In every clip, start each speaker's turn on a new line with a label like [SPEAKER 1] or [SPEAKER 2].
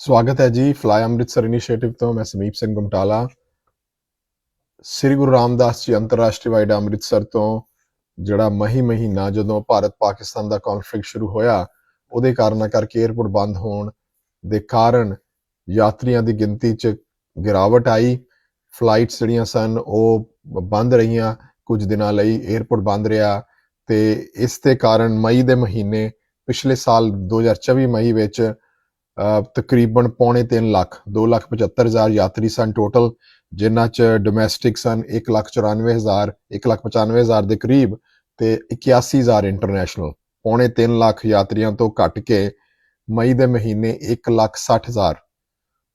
[SPEAKER 1] ਸਵਾਗਤ ਹੈ ਜੀ ਫਲਾਈ ਅੰਮ੍ਰਿਤਸਰ ਇਨੀਸ਼ੀਏਟਿਵ ਤੋਂ, ਮੈਂ ਸਮੀਪ ਸਿੰਘ ਗੁਮਟਾਲਾ। ਸ੍ਰੀ ਗੁਰੂ ਰਾਮਦਾਸ ਜੀ ਅੰਤਰਰਾਸ਼ਟਰੀ ਵਾਈਡ ਅੰਮ੍ਰਿਤਸਰ ਤੋਂ, ਜਿਹੜਾ ਮਹੀ ਮਹੀਨਾ ਜਦੋਂ ਭਾਰਤ ਪਾਕਿਸਤਾਨ ਦਾ ਕਨਫਲਿਕਟ ਸ਼ੁਰੂ ਹੋਇਆ, ਉਹਦੇ ਕਾਰਨਾਂ ਕਰਕੇ 에ਅਰਪੋਰਟ ਬੰਦ ਹੋਣ ਦੇ ਕਾਰਨ ਯਾਤਰੀਆਂ ਦੀ ਗਿਣਤੀ 'ਚ ਗਿਰਾਵਟ ਆਈ। ਫਲਾਈਟਸ ਜਿਹੜੀਆਂ ਸਨ, ਉਹ ਬੰਦ ਰਹੀਆਂ। ਕੁਝ ਦਿਨਾਂ ਲਈ 에ਅਰਪੋਰਟ ਬੰਦ ਰਿਹਾ ਤੇ ਇਸ ਦੇ ਕਾਰਨ ਮਈ ਦੇ ਮਹੀਨੇ, ਪਿਛਲੇ ਸਾਲ 2024 ਮਈ ਵਿੱਚ ਤਕਰੀਬਨ ਪੌਣੇ 3 ਲੱਖ 275000 ਯਾਤਰੀ ਸਨ ਟੋਟਲ ਜਿਨ੍ਹਾਂ ਚ ਡੋਮੈਸਟਿਕ ਸਨ 194000 195000 ਦੇ ਕਰੀਬ ਤੇ 81000 ਇੰਟਰਨੈਸ਼ਨਲ ਪੌਣੇ 3 ਲੱਖ ਯਾਤਰੀਆਂ ਤੋਂ ਘਟ ਕੇ ਮਈ ਦੇ ਮਹੀਨੇ 160000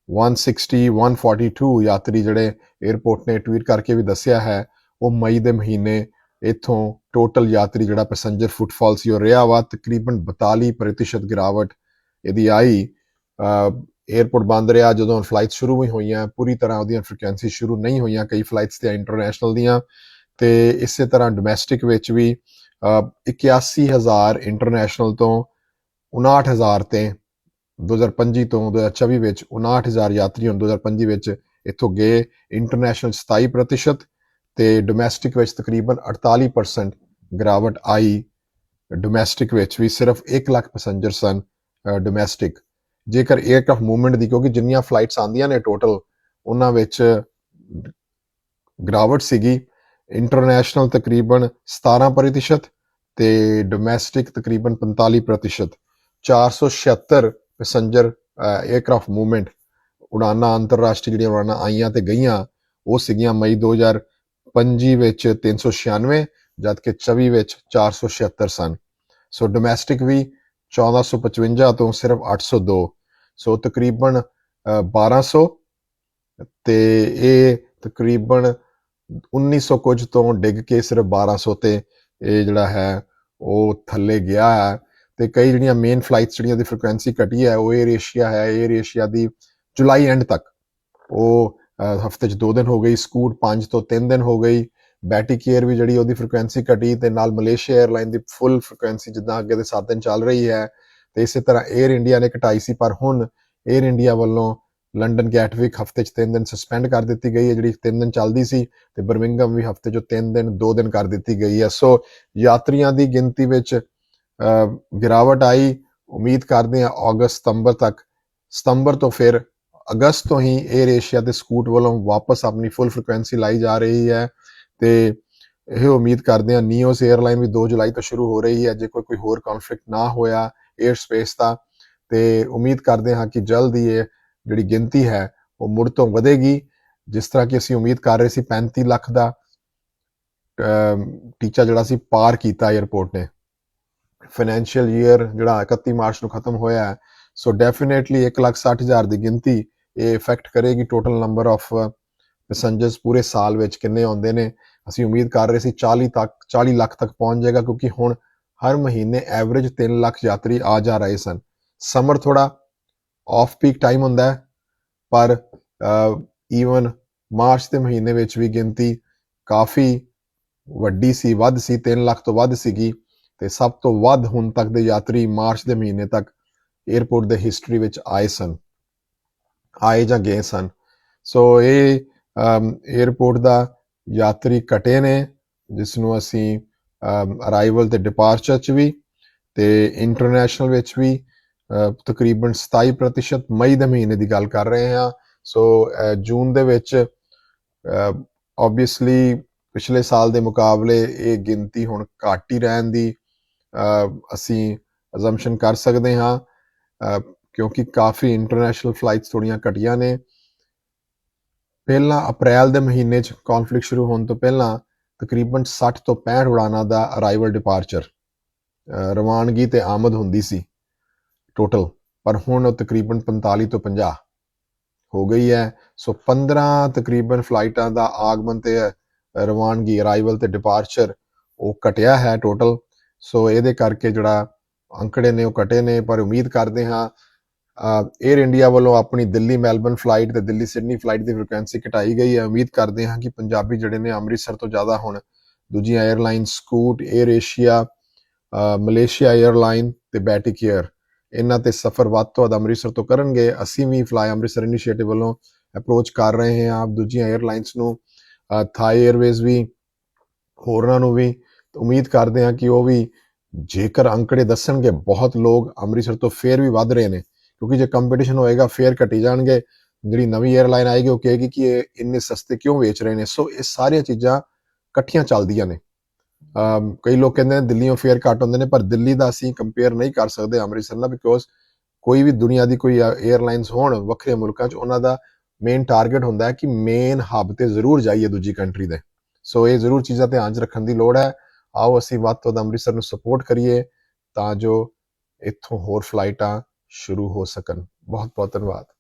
[SPEAKER 1] 160 142 ਯਾਤਰੀ ਜਿਹੜੇ 에ਅਰਪੋਰਟ ਨੇ ਟਵੀਟ ਕਰਕੇ ਵੀ ਦੱਸਿਆ ਹੈ, ਉਹ ਮਈ ਦੇ ਮਹੀਨੇ ਇਥੋਂ ਟੋਟਲ ਯਾਤਰੀ ਜਿਹੜਾ ਪੈਸੇਂਜਰ ਫੁੱਟਫਾਲ ਸੀ ਉਹ ਰਿਹਾ ਵਾ ਤਕਰੀਬਨ 42% ਗਿਰਾਵਟ। ਇਹਦੀ ਆਈ 에ਅਰਪੋਰਟ ਬੰਦ ਰਿਹਾ ਜਦੋਂ ਫਲਾਈਟ ਸ਼ੁਰੂ ਵੀ ਹੋਈਆਂ ਪੂਰੀ ਤਰ੍ਹਾਂ ਉਹਦੀਆਂ ਫ੍ਰੀਕੁਐਂਸੀ ਸ਼ੁਰੂ ਨਹੀਂ ਹੋਈਆਂ ਕਈ ਫਲਾਈਟਸ ਤੇ ਇੰਟਰਨੈਸ਼ਨਲ ਦੀਆਂ ਤੇ ਇਸੇ ਤਰ੍ਹਾਂ ਡੋਮੈਸਟਿਕ ਵਿੱਚ ਵੀ ਅਹ, 81000 ਇੰਟਰਨੈਸ਼ਨਲ ਤੋਂ 59000 ਤੇ 2025 ਤੋਂ 2024 ਵਿੱਚ 59000 ਯਾਤਰੀ ਹੁਣ 2025 ਵਿੱਚ ਇੱਥੋਂ ਗਏ। ਇੰਟਰਨੈਸ਼ਨਲ 27% ਤੇ ਡੋਮੈਸਟਿਕ ਵਿੱਚ ਤਕਰੀਬਨ 48% ਗਿਰਾਵਟ ਆਈ। ਡੋਮੈਸਟਿਕ ਵਿੱਚ ਵੀ ਸਿਰਫ 1 ਲੱਖ ਪੈਸੇਂਜਰ ਸਨ ਡੋਮੈਸਟਿਕ ਜੇਕਰ 에ਅਰਕ੍ਰਾਫਟ ਮੂਵਮੈਂਟ ਦੀ, ਕਿਉਂਕਿ ਜਿੰਨੀਆਂ ਫਲਾਈਟਸ ਆਂਦੀਆਂ ਨੇ ਟੋਟਲ ਉਹਨਾਂ ਵਿੱਚ ਗਿਰਾਵਟ ਸੀਗੀ। ਇੰਟਰਨੈਸ਼ਨਲ ਤਕਰੀਬਨ 17% ਤੇ ਡੋਮੈਸਟਿਕ ਤਕਰੀਬਨ 45% 476 ਪੈਸੇਂਜਰ 에ਅਰਕ੍ਰਾਫਟ ਮੂਵਮੈਂਟ ਉਡਾਨਾਂ ਅੰਤਰਰਾਸ਼ਟਰੀ ਜਿਹੜੀਆਂ ਉਡਾਨਾਂ ਆਈਆਂ ਤੇ ਗਈਆਂ, ਉਹ ਸੀਗੀਆਂ ਮਈ 2025 ਵਿੱਚ 396 ਜਦਕਿ 24 ਵਿੱਚ 476 ਸਨ। ਸੋ ਡੋਮੈਸਟਿਕ ਵੀ 1455 ਤੋਂ ਸਿਰਫ 802 ਸੋ ਤਕਰੀਬਨ 1200 ਤੇ ਇਹ ਤਕਰੀਬਨ 1900 ਕੁਝ ਤੋਂ ਡਿੱਗ ਕੇ ਸਿਰਫ 1200 ਤੇ ਇਹ ਜਿਹੜਾ ਹੈ, ਉਹ ਥੱਲੇ ਗਿਆ ਹੈ। ਤੇ ਕਈ ਜਿਹੜੀਆਂ ਮੇਨ ਫਲਾਈਟਸ ਜਿਹੜੀਆਂ ਦੀ ਫ੍ਰੀਕੁਐਂਸੀ ਘਟੀ ਹੈ, ਉਹ 에ਅਰ ਏਸ਼ੀਆ ਹੈ। 에ਅਰ ਏਸ਼ੀਆ ਦੀ ਜੁਲਾਈ ਐਂਡ ਤੱਕ ਉਹ ਹਫ਼ਤੇ 'ਚ 2 ਦਿਨ ਹੋ ਗਈ ਸਕੂਟ 5 ਤੋਂ 3 ਦਿਨ ਹੋ ਗਈ। ਬੈਟੀ ਕੇਅਰ ਵੀ ਜਿਹੜੀ ਉਹਦੀ ਫ੍ਰੀਕੁਐਂਸੀ ਘਟੀ ਤੇ ਨਾਲ ਮਲੇਸ਼ੀਆ 에ਅਰਲਾਈਨ ਦੀ ਫੁੱਲ ਫ੍ਰੀਕੁਐਂਸੀ ਜਿੱਦਾਂ ਅੱਗੇ ਦੇ 7 ਦਿਨ ਚੱਲ ਰਹੀ ਹੈ। ਤੇ ਇਸੇ ਤਰ੍ਹਾਂ 에ਅਰ ਇੰਡੀਆ ਨੇ ਘਟਾਈ ਸੀ, ਪਰ ਹੁਣ 에ਅਰ ਇੰਡੀਆ ਵੱਲੋਂ ਲੰਡਨ ਗੈਟਵਿਕ ਹਫ਼ਤੇ 'ਚ ਤਿੰਨ ਦਿਨ ਸਸਪੈਂਡ ਕਰ ਦਿੱਤੀ ਗਈ ਹੈ, ਜਿਹੜੀ ਤਿੰਨ ਦਿਨ ਚੱਲਦੀ ਸੀ ਤੇ ਬਰਮਿੰਗਮ ਵੀ ਹਫ਼ਤੇ 'ਚੋਂ ਤਿੰਨ ਦਿਨ, ਦੋ ਦਿਨ ਕਰ ਦਿੱਤੀ ਗਈ ਹੈ। ਸੋ ਯਾਤਰੀਆਂ ਦੀ ਗਿਣਤੀ ਵਿੱਚ ਗਿਰਾਵਟ ਆਈ। ਉਮੀਦ ਕਰਦੇ ਹਾਂ ਅਗਸਤ ਸਤੰਬਰ ਤੱਕ ਸਤੰਬਰ ਤੋਂ ਫਿਰ ਅਗਸਤ ਤੋਂ ਹੀ 에ਅਰ ਏਸ਼ੀਆ ਤੇ ਸਕੂਟ ਵੱਲੋਂ ਵਾਪਸ ਆਪਣੀ ਫੁੱਲ ਫ੍ਰੀਕੁਐਂਸੀ ਲਾਈ ਜਾ ਰਹੀ ਹੈ ਤੇ ਇਹ ਉਮੀਦ ਕਰਦੇ ਹਾਂ ਨੀਓਸ 에ਅਰਲਾਈਨ ਵੀ 2 ਜੁਲਾਈ ਤੋਂ ਸ਼ੁਰੂ ਹੋ ਰਹੀ ਹੈ। ਜੇ ਕੋਈ ਕੋਈ ਹੋਰ ਕਨਫਲਿਕਟ ਨਾ ਹੋਇਆ 에ਅਰ ਸਪੇਸ ਦਾ ਤੇ ਉਮੀਦ ਕਰਦੇ ਹਾਂ ਕਿ ਜਲਦ ਹੀ ਇਹ ਜਿਹੜੀ ਗਿਣਤੀ ਹੈ, ਉਹ ਮੁੜ ਤੋਂ ਵਧੇਗੀ। ਜਿਸ ਤਰ੍ਹਾਂ ਕਿ ਅਸੀਂ ਉਮੀਦ ਕਰ ਰਹੇ ਸੀ 35 ਲੱਖ ਦਾ ਟੀਚਾ ਜਿਹੜਾ ਸੀ ਪਾਰ ਕੀਤਾ 에ਅਰਪੋਰਟ ਨੇ। ਫਾਈਨੈਂਸ਼ੀਅਲ ਈਅਰ ਜਿਹੜਾ 31 ਮਾਰਚ ਨੂੰ ਖਤਮ ਹੋਇਆ ਹੈ ਸੋ ਡੈਫੀਨੇਟਲੀ 160000 ਦੀ ਗਿਣਤੀ ਇਹ ਇਫੈਕਟ ਕਰੇਗੀ ਟੋਟਲ ਨੰਬਰ ਆਫ ਪੈਸੇਂਜਰਸ ਪੂਰੇ ਸਾਲ ਵਿੱਚ ਕਿੰਨੇ ਆਉਂਦੇ ਨੇ। ਅਸੀਂ ਉਮੀਦ ਕਰ ਰਹੇ ਸੀ 40 ਤੱਕ 40 ਲੱਖ ਤੱਕ ਪਹੁੰਚ ਜਾਏਗਾ, ਕਿਉਂਕਿ ਹੁਣ ਹਰ ਮਹੀਨੇ ਐਵਰੇਜ 3 ਲੱਖ ਯਾਤਰੀ ਆ ਜਾ ਰਹੇ ਸਨ। ਸਮਰ ਥੋੜਾ ਆਫ ਪੀਕ ਟਾਈਮ ਹੁੰਦਾ ਹੈ, ਪਰ ਈਵਨ ਮਾਰਚ ਦੇ ਮਹੀਨੇ ਵਿੱਚ ਵੀ ਗਿਣਤੀ ਕਾਫੀ ਵੱਡੀ ਸੀ, ਵੱਧ ਸੀ 3 ਲੱਖ ਤੋਂ ਵੱਧ ਸੀਗੀ ਤੇ ਸਭ ਤੋਂ ਵੱਧ ਹੁਣ ਤੱਕ ਦੇ ਯਾਤਰੀ ਮਾਰਚ ਦੇ ਮਹੀਨੇ ਤੱਕ 에ਅਰਪੋਰਟ ਦੇ ਹਿਸਟਰੀ ਵਿੱਚ ਆਏ ਸਨ, ਆਏ ਜਾਂ ਗਏ ਸਨ। ਸੋ ਇਹ 에ਅਰਪੋਰਟ ਦਾ ਯਾਤਰੀ ਘਟੇ ਨੇ ਜਿਸ ਨੂੰ ਅਸੀਂ ਅਰਾਈਵਲ ਤੇ ਡਿਪਾਰਚਰ ਚ ਵੀ ਤੇ ਇੰਟਰਨੈਸ਼ਨਲ ਵਿੱਚ ਵੀ ਤਕਰੀਬਨ 27% ਮਈ ਦੇ ਮਹੀਨੇ ਦੀ ਗੱਲ ਕਰ ਰਹੇ ਹਾਂ। ਸੋ ਜੂਨ ਦੇ ਵਿੱਚ ਆਬਵੀਅਸਲੀ ਪਿਛਲੇ ਸਾਲ ਦੇ ਮੁਕਾਬਲੇ ਇਹ ਗਿਣਤੀ ਹੁਣ ਘੱਟ ਹੀ ਰਹਿਣ ਦੀ ਅਸੀਂ ਅਜ਼ੰਪਸ਼ਨ ਕਰ ਸਕਦੇ ਹਾਂ। ਕਿਉਂਕਿ ਕਾਫੀ ਇੰਟਰਨੈਸ਼ਨਲ ਫਲਾਈਟਸ ਥੋੜੀਆਂ ਘਟੀਆਂ ਨੇ। ਪਹਿਲਾਂ ਅਪ੍ਰੈਲ ਦੇ ਮਹੀਨੇ 'ਚ ਕਨਫਲਿਕਟ ਸ਼ੁਰੂ ਹੋਣ ਤੋਂ ਪਹਿਲਾਂ ਤਕਰੀਬਨ 60 ਤੋਂ 65 ਉਡਾਨਾਂ ਦਾ ਅਰਾਈਵਲ ਡਿਪਾਰਚਰ ਰਵਾਨਗੀ ਤੇ ਆਮਦ ਹੁੰਦੀ ਸੀ ਟੋਟਲ ਪਰ ਹੁਣ ਉਹ ਤਕਰੀਬਨ 45 ਤੋਂ 50 ਹੋ ਗਈ ਹੈ। ਸੋ 15 ਤਕਰੀਬਨ ਫਲਾਈਟਾਂ ਦਾ ਆਗਮਨ ਤੇ ਰਵਾਨਗੀ ਅਰਾਈਵਲ ਤੇ ਡਿਪਾਰਚਰ ਉਹ ਘਟਿਆ ਹੈ ਟੋਟਲ ਸੋ ਇਹਦੇ ਕਰਕੇ ਜਿਹੜਾ ਅੰਕੜੇ ਨੇ ਉਹ ਘਟੇ ਨੇ, ਪਰ ਉਮੀਦ ਕਰਦੇ ਹਾਂ ਏਅਰ ਇੰਡੀਆ ਵੱਲੋਂ ਆਪਣੀ ਦਿੱਲੀ ਮੈਲਬਨ ਫਲਾਈਟ ਤੇ ਦਿੱਲੀ ਸਿਡਨੀ ਫਲਾਈਟ ਦੀ ਫ੍ਰੀਕੁਐਂਸੀ ਘਟਾਈ ਗਈ ਹੈ। ਉਮੀਦ ਕਰਦੇ ਹਾਂ ਕਿ ਪੰਜਾਬੀ ਜਿਹੜੇ ਨੇ ਅੰਮ੍ਰਿਤਸਰ ਤੋਂ ਜ਼ਿਆਦਾ ਹੁਣ। ਦੂਜੀਆਂ airline Scoot air Asia Malaysia airline ਤੇ ਬੈਟਿਕ ਏਅਰ ਇਹਨਾਂ ਤੇ ਸਫ਼ਰ ਵੱਧ ਤੋਂ ਵੱਧ ਅੰਮ੍ਰਿਤਸਰ ਤੋਂ ਕਰਨਗੇ। ਅਸੀਂ ਵੀ ਫਲਾਈ ਅੰਮ੍ਰਿਤਸਰ ਇਨੀਸ਼ੀਏਟਿਵ ਵੱਲੋਂ ਅਪਰੋਚ ਕਰ ਰਹੇ ਹਾਂ। ਆਪ ਦੂਜੀਆਂ ਏਅਰਲਾਈਨਸ ਨੂੰ ਥਾਈ ਏਅਰਵੇਜ਼ ਵੀ, ਹੋਰਨਾਂ ਨੂੰ ਵੀ। ਉਮੀਦ ਕਰਦੇ ਹਾਂ ਕਿ ਉਹ ਵੀ ਜੇਕਰ ਅੰਕੜੇ ਦੱਸਣਗੇ, ਬਹੁਤ ਲੋਕ ਅੰਮ੍ਰਿਤਸਰ ਤੋਂ ਫੇਰ ਵੀ ਵੱਧ ਰਹੇ ਨੇ। ਕਿਉਂਕਿ ਜੇ ਕੰਪੀਟੀਸ਼ਨ ਹੋਏਗਾ ਫੇਅਰ ਘਟੀ ਜਾਣਗੇ। ਜਿਹੜੀ ਨਵੀਂ 에ਅਰਲਾਈਨ ਆਏਗੀ, ਉਹ ਕਹੇਗੀ ਕਿ ਇਹ ਇੰਨੇ ਸਸਤੇ ਕਿਉਂ ਵੇਚ ਰਹੇ ਨੇ? ਸੋ ਇਹ ਸਾਰੀਆਂ ਚੀਜ਼ਾਂ ਇਕੱਠੀਆਂ ਚੱਲਦੀਆਂ ਨੇ। ਕਈ ਲੋਕ ਕਹਿੰਦੇ ਨੇ ਦਿੱਲੀੋਂ ਫੇਅਰ ਘੱਟ ਹੁੰਦੇ ਨੇ, ਪਰ ਦਿੱਲੀ ਦਾ ਅਸੀਂ ਕੰਪੇਅਰ ਨਹੀਂ ਕਰ ਸਕਦੇ ਅੰਮ੍ਰਿਤਸਰ ਨਾਲ ਬਿਕੋਜ਼ ਕੋਈ ਵੀ ਦੁਨੀਆ ਦੀ ਕੋਈ 에ਅਰਲਾਈਨਸ ਹੋਣ ਵੱਖਰੇ ਮੁਲਕਾਂ 'ਚ, ਉਹਨਾਂ ਦਾ ਮੇਨ ਟਾਰਗੇਟ ਹੁੰਦਾ ਹੈ ਕਿ ਮੇਨ ਹੱਬ ਤੇ ਜ਼ਰੂਰ ਜਾਈਏ ਦੂਜੀ ਕੰਟਰੀ ਦੇ। ਸੋ ਇਹ ਜ਼ਰੂਰ ਚੀਜ਼ਾਂ ਧਿਆਨ 'ਚ ਰੱਖਣ ਦੀ ਲੋੜ ਹੈ। ਆਓ, ਅਸੀਂ ਵੱਧ ਤੋਂ ਵੱਧ ਅੰਮ੍ਰਿਤਸਰ ਨੂੰ ਸਪੋਰਟ ਕਰੀਏ ਤਾਂ ਜੋ ਇੱਥੋਂ ਹੋਰ ਫਲਾਈਟਾਂ ਸ਼ੁਰੂ ਹੋ ਸਕਣ। ਬਹੁਤ ਬਹੁਤ ਧੰਨਵਾਦ।